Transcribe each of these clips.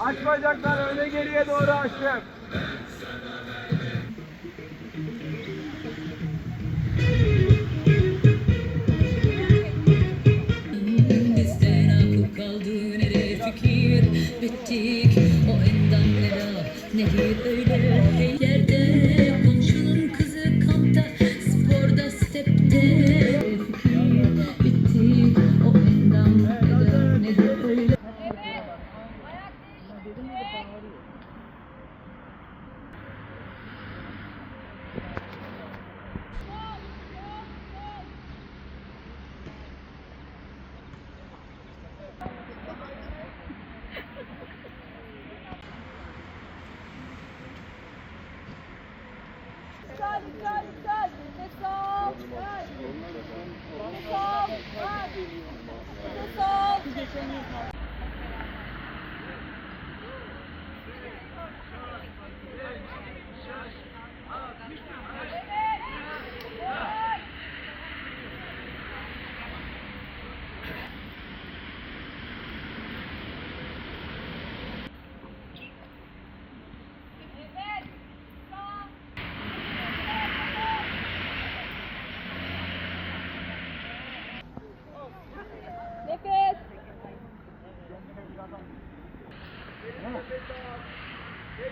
Aç bacakları öne geriye doğru açtım. Bittik o endam veda nedir öyle? Hey Güzel, güzel, güzel. Nefes al. Güzel. Nefes al. Güzel. Nefes al. Nefes.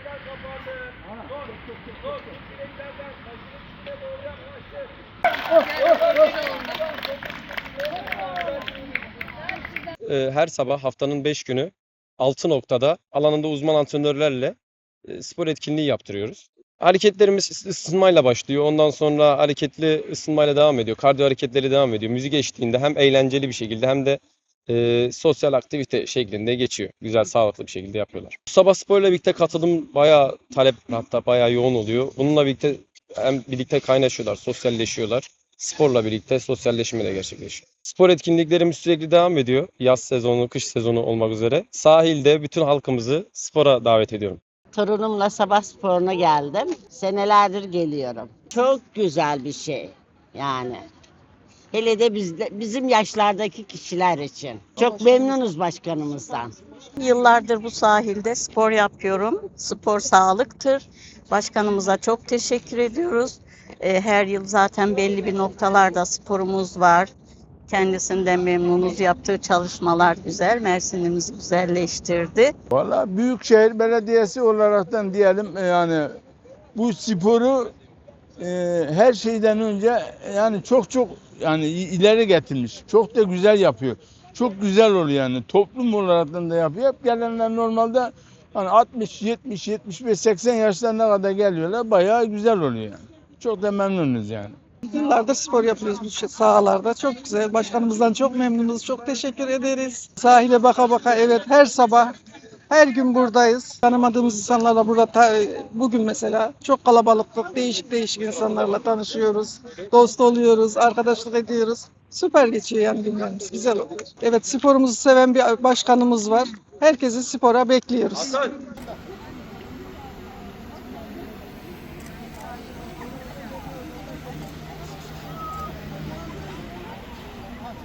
Tekrar kapadı. Dur. Dur. Bileklerden başının üstüne doğru yaklaştır. e, her sabah haftanın 5 günü 6 noktada alanında uzman antrenörlerle e, spor etkinliği yaptırıyoruz. Hareketlerimiz ıs- ısınmayla başlıyor. Ondan sonra hareketli ısınmayla devam ediyor. Kardiyo hareketleri devam ediyor. Müzik eşliğinde hem eğlenceli bir şekilde hem de e, sosyal aktivite şeklinde geçiyor. Güzel, sağlıklı bir şekilde yapıyorlar. Bu sabah sporla birlikte katılım bayağı talep hatta bayağı yoğun oluyor. Bununla birlikte hem birlikte kaynaşıyorlar, sosyalleşiyorlar. Sporla birlikte sosyalleşme de gerçekleşiyor. Spor etkinliklerimiz sürekli devam ediyor. Yaz sezonu, kış sezonu olmak üzere. Sahilde bütün halkımızı spora davet ediyorum. Torunumla sabah sporuna geldim. Senelerdir geliyorum. Çok güzel bir şey yani. Hele de bizde, bizim yaşlardaki kişiler için. Çok memnunuz başkanımızdan. Yıllardır bu sahilde spor yapıyorum. Spor sağlıktır. Başkanımıza çok teşekkür ediyoruz. Ee, Her yıl zaten belli bir noktalarda sporumuz var. Kendisinden memnunuz. Yaptığı çalışmalar güzel. Mersin'imizi güzelleştirdi. Valla Büyükşehir Belediyesi olaraktan diyelim e, yani bu sporu e, her şeyden önce yani çok çok yani ileri getirmiş. Çok da güzel yapıyor. Çok güzel oluyor yani. Toplum olaraktan da yapıyor. Hep gelenler normalde hani 60, 70, 75, 80 yaşlarına kadar geliyorlar. Bayağı güzel oluyor yani. Çok da memnunuz yani. Yıllardır spor yapıyoruz bu şu sahalarda. Çok güzel. Başkanımızdan çok memnunuz. Çok teşekkür ederiz. Sahile baka baka evet her sabah her gün buradayız. Tanımadığımız insanlarla burada ta- bugün mesela çok kalabalıktık. Değişik değişik insanlarla tanışıyoruz. Dost oluyoruz, arkadaşlık ediyoruz. Süper geçiyor yani günlerimiz. Güzel oluyor. Evet sporumuzu seven bir başkanımız var. Herkesi spora bekliyoruz.